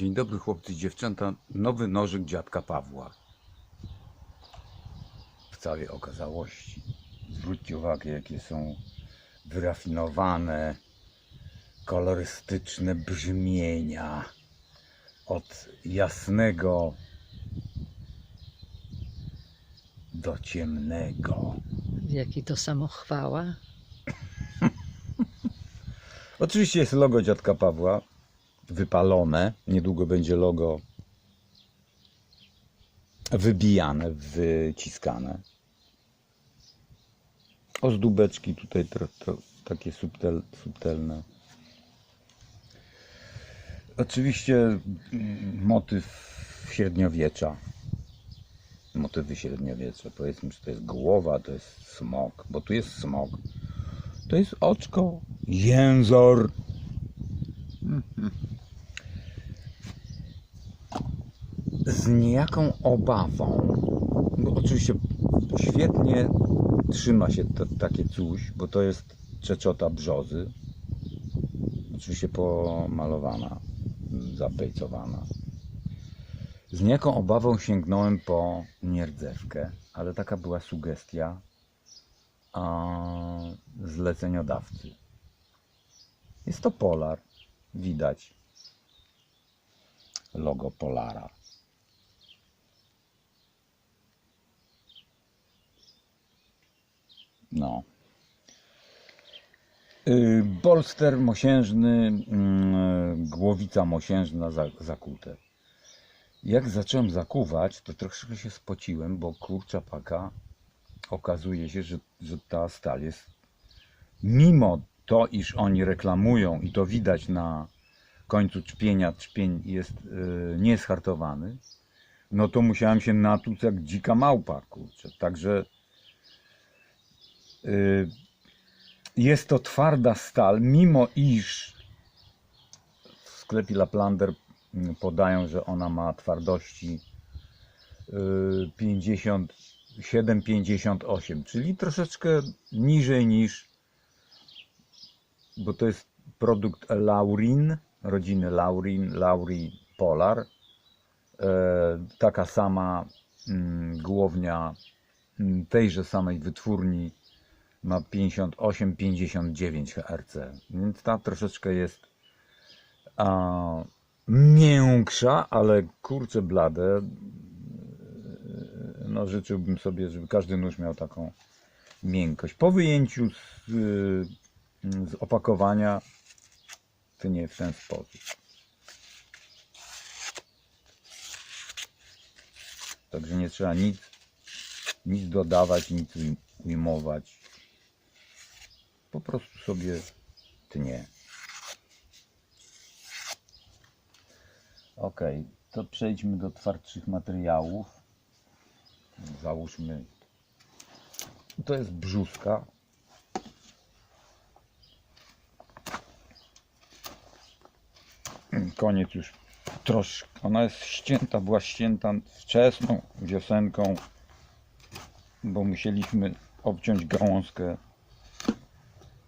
Dzień dobry chłopcy i dziewczęta. Nowy nożyk dziadka Pawła. W całej okazałości. Zwróćcie uwagę, jakie są wyrafinowane, kolorystyczne brzmienia. Od jasnego do ciemnego. Jaki to samochwała. Oczywiście jest logo dziadka Pawła, wypalone. Niedługo będzie logo wybijane, wyciskane. Ozdóbeczki tutaj takie subtel, subtelne. Oczywiście mm, motyw średniowiecza. Motywy średniowiecza. Powiedzmy, że to jest głowa, to jest smok, bo tu jest smok. To jest oczko, jęzor. Z niejaką obawą, bo oczywiście świetnie trzyma się to, takie coś, bo to jest czeczota brzozy. Oczywiście pomalowana, zabejcowana. Z niejaką obawą sięgnąłem po nierdzewkę, ale taka była sugestia a, zleceniodawcy. Jest to Polar. Widać logo Polara. No. Y, Bolster mosiężny, mm, głowica mosiężna za- zakute. Jak zacząłem zakuwać, to troszkę się spociłem, bo kurcza paka okazuje się, że, że ta stal jest mimo to, iż oni reklamują i to widać na końcu czpienia, czpień jest yy, nieshartowany, no to musiałem się natłuc jak dzika małpa, kurczę. Także yy, jest to twarda stal, mimo iż w sklepie Laplander podają, że ona ma twardości yy, 57-58, czyli troszeczkę niżej niż bo to jest produkt Laurin, rodziny Laurin, Lauri Polar. E, taka sama mm, głownia mm, tejże samej wytwórni ma 58-59 HRC, więc ta troszeczkę jest a, miększa, ale kurczę blade. No życzyłbym sobie, żeby każdy nóż miał taką miękkość. Po wyjęciu z, y, z opakowania tnie w ten sposób. Także nie trzeba nic, nic dodawać, nic ujm- ujmować. Po prostu sobie tnie. Ok, to przejdźmy do twardszych materiałów. Załóżmy, to jest brzuska. Koniec już troszkę. Ona jest ścięta, była ścięta wczesną wiosenką, bo musieliśmy obciąć gałązkę.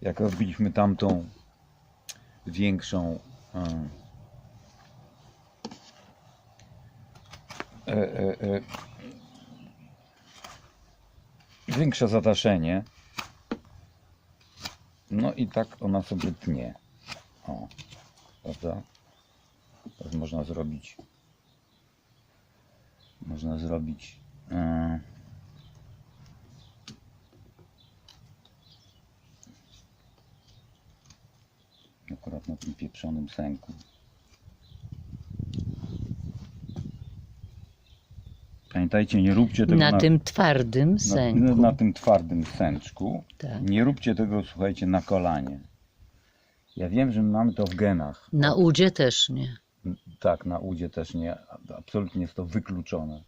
Jak robiliśmy tamtą większą e, e, e, większe zadaszenie. No i tak ona sobie tnie. O, prawda? Można zrobić można zrobić e, akurat na tym pieprzonym sęku pamiętajcie nie róbcie tego Na tym twardym na, sęku. na tym twardym sęczku Tak. nie róbcie tego słuchajcie na kolanie ja wiem, że mamy to w genach Na udzie też nie. Tak, na udzie też nie. Absolutnie jest to wykluczone.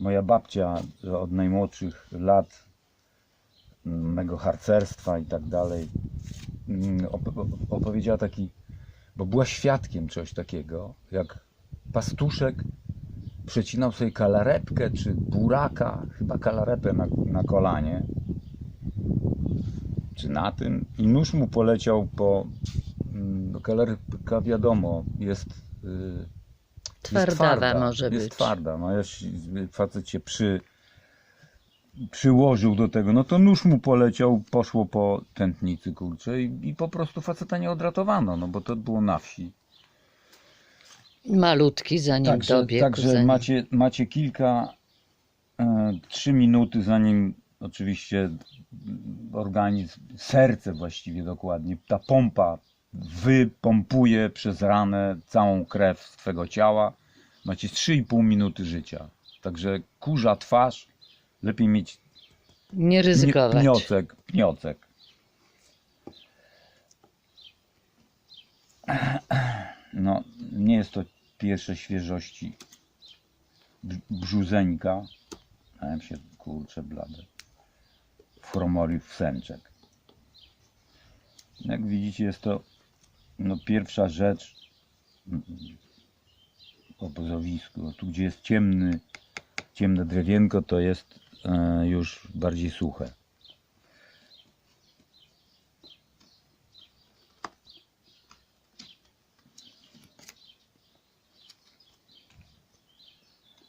Moja babcia od najmłodszych lat mm, mego harcerstwa i tak dalej mm, op- opowiedziała taki, bo była świadkiem czegoś takiego, jak pastuszek przecinał sobie kalarepkę czy buraka, chyba kalarepę na, na kolanie, czy na tym, i nóż mu poleciał po mm, kalarepka wiadomo, jest Twardawa może jest być. twarda. No, jeśli facet się przy, przyłożył do tego, no to nóż mu poleciał, poszło po tętnicy, kurczę, i, i po prostu faceta nie odratowano, no bo to było na wsi. Malutki zanim Także, dobiegł. także zanim... macie, macie kilka, e, trzy minuty zanim oczywiście organizm, serce właściwie dokładnie, ta pompa wypompuje przez ranę całą krew z twego ciała. Macie 3,5 minuty życia. Także kurza twarz, lepiej mieć Nie nie, ryzykować. pniocek, pniocek. No, nie jest to pierwsze świeżości brz- brzuzeńka. Dałem się, kurczę, blade. Fromori w sęczek. Jak widzicie, jest to no, pierwsza rzecz mm, w obozowisku. Tu, gdzie jest ciemny, ciemne drewienko, to jest e, już bardziej suche.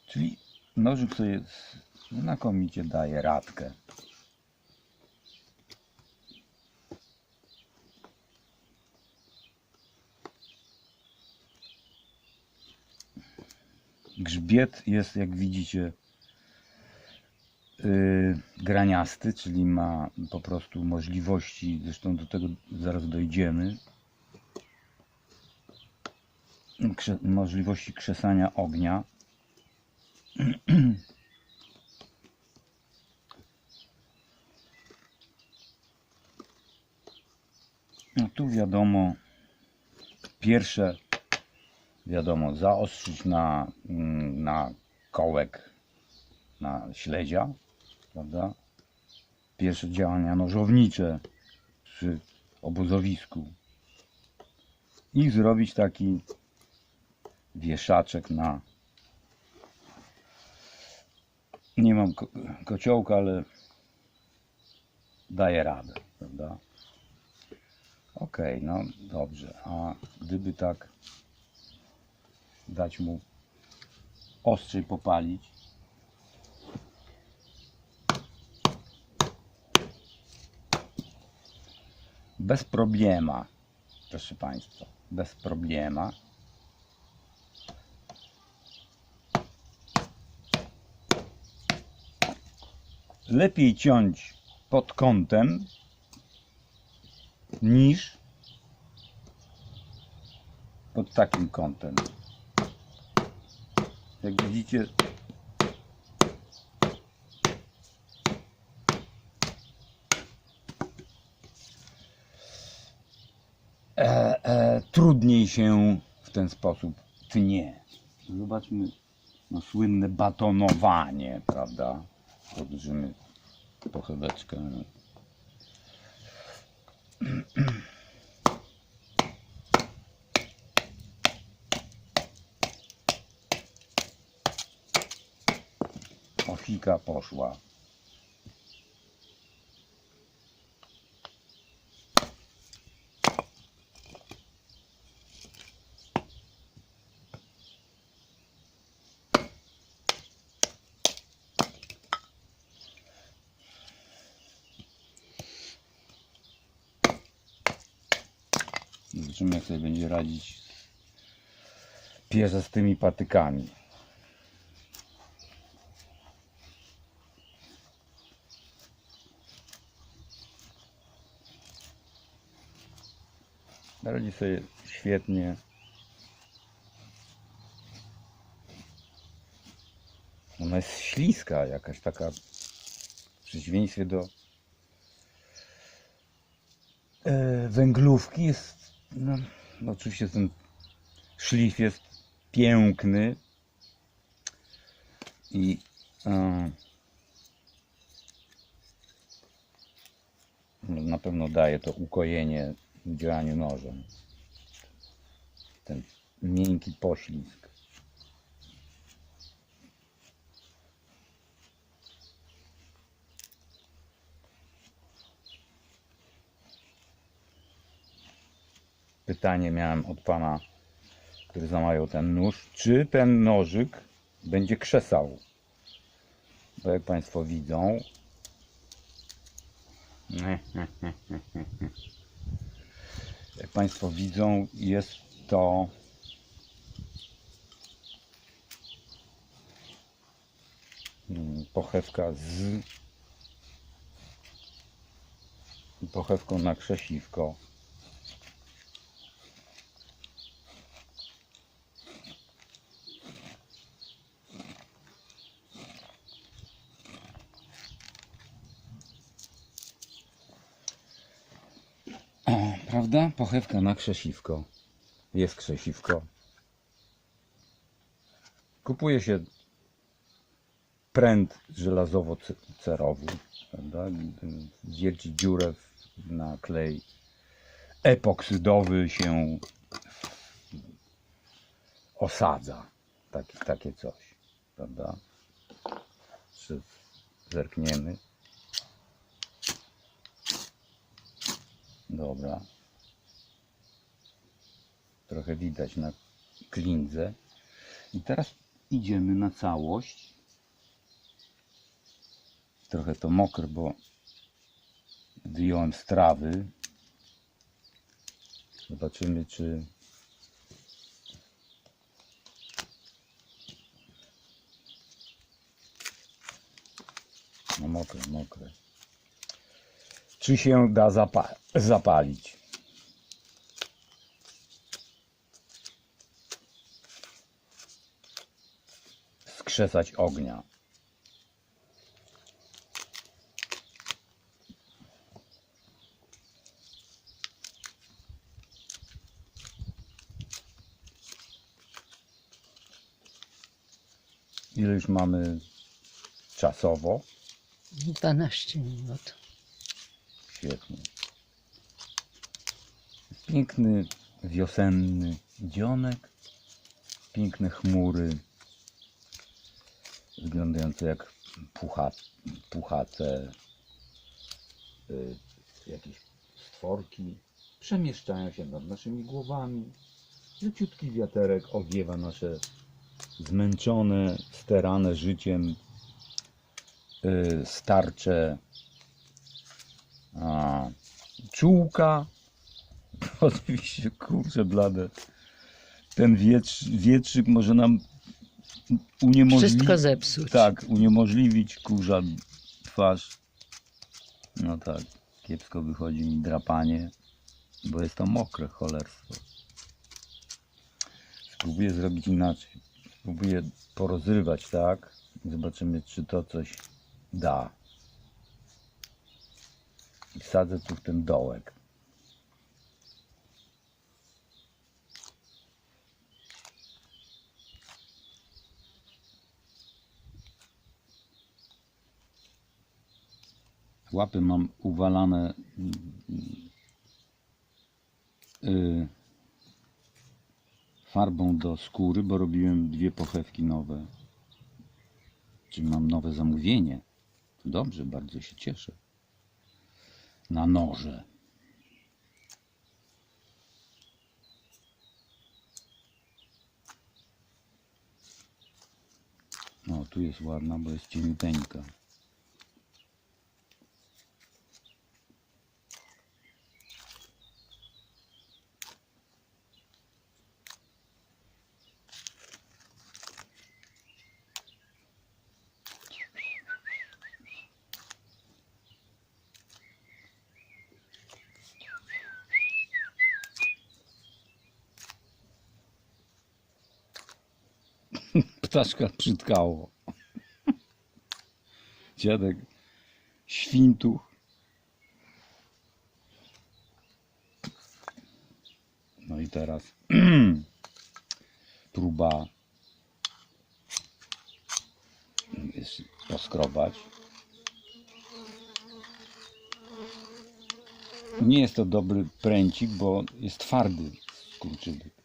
Czyli nożyk sobie znakomicie daje radkę. Grzbiet jest, jak widzicie, yy, graniasty, czyli ma po prostu możliwości, zresztą do tego zaraz dojdziemy, krze- możliwości krzesania ognia. No tu wiadomo, pierwsze wiadomo, zaostrzyć na, mm, na kołek, na śledzia, prawda? Pierwsze działania nożownicze przy obozowisku i zrobić taki wieszaczek na nie mam ko- kociołka, ale daję radę, prawda? Okej, no dobrze, a gdyby tak dać mu ostrzej popalić. Bez problema, proszę Państwa, bez problema. Lepiej ciąć pod kątem niż pod takim kątem. Jak widzicie, e, e, trudniej się w ten sposób tnie. Zobaczmy no, słynne batonowanie, prawda? Podrzymy pochyleczkę. Ofika poszła. Zobaczymy jak sobie będzie radzić pierze z tymi patykami. Radzi sobie świetnie. Ona jest śliska, jakaś taka w przeciwieństwie do e, węglówki jest, no, no oczywiście ten szlif jest piękny i e, no, na pewno daje to ukojenie działaniu nożem. Ten miękki poślizg. Pytanie miałem od pana który zamawiał ten nóż, czy ten nożyk będzie krzesał. Bo jak Państwo widzą, jak Państwo widzą, jest to mm, pochewka z pochewką na krzesiwko. O, prawda? Pochewka na krzesiwko. Jest krzesiwko. Kupuje się pręt żelazowo-cerowy, prawda? Wierci dziurę na klej epoksydowy się osadza. Taki, takie coś, prawda? Zerkniemy. Dobra. Trochę widać na klindze. I teraz idziemy na całość. Trochę to mokre, bo wyjąłem z trawy. Zobaczymy, czy no mokre, mokre. Czy się da zapa zapalić? Skrzesać ognia. Ile już mamy czasowo? 12 minut. Świetnie. Piękny wiosenny dzionek, piękne chmury, wyglądające jak pucha, puchace y, jakieś stworki, przemieszczają się nad naszymi głowami. Leciutki wiaterek owiewa nasze zmęczone, sterane życiem y, starcze a, czułka. Oczywiście, kurczę blade. Ten wietrz, wietrzyk może nam uniemożliwić. Wszystko zepsuć. Tak, uniemożliwić kurza twarz. No tak, kiepsko wychodzi mi drapanie, bo jest to mokre cholerstwo. Spróbuję zrobić inaczej. Spróbuję porozrywać tak. Zobaczymy, czy to coś da. I wsadzę tu w ten dołek. Łapy mam uwalane y, farbą do skóry, bo robiłem dwie pochewki nowe. Czyli mam nowe zamówienie. Dobrze, bardzo się cieszę. Na noże. No, tu jest ładna, bo jest cieniuteńka. Ptaszka przytkało. Dziadek świntuch. No i teraz próba jest poskrobać. Nie jest to dobry pręcik, bo jest twardy skurczybyk.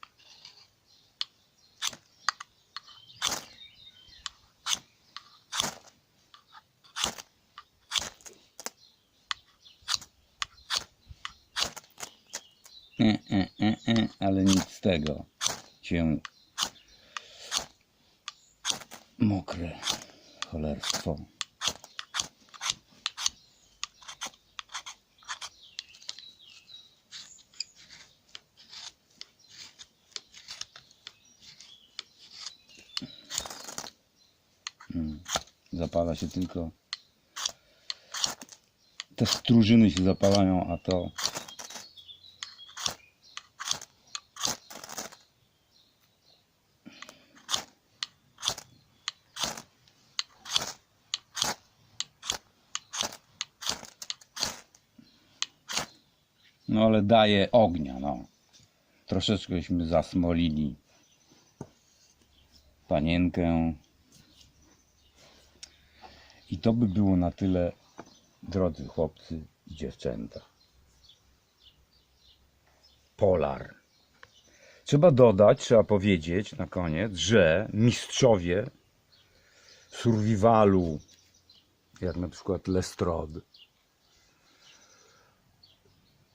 E, e, e, e, ale nic z tego. się mokre cholerstwo. Mm. Zapala się tylko te strużyny się zapalają, a to No ale daje ognia, no. Troszeczkęśmy zasmolili panienkę. I to by było na tyle, drodzy chłopcy i dziewczęta. Polar. Trzeba dodać, trzeba powiedzieć na koniec, że mistrzowie survivalu, jak na przykład Lestrade,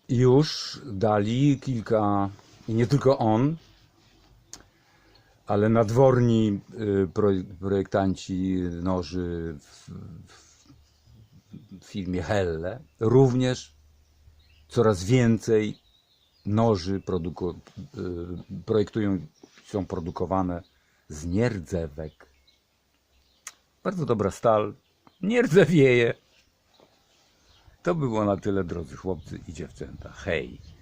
już dali kilka, i nie tylko on, ale nadworni y, pro- projektanci noży w, w filmie Helle, również coraz więcej noży y, projektują, są produkowane z nierdzewek. Bardzo dobra stal, nie rdzewieje. To było na tyle, drodzy chłopcy i dziewczęta. Hej!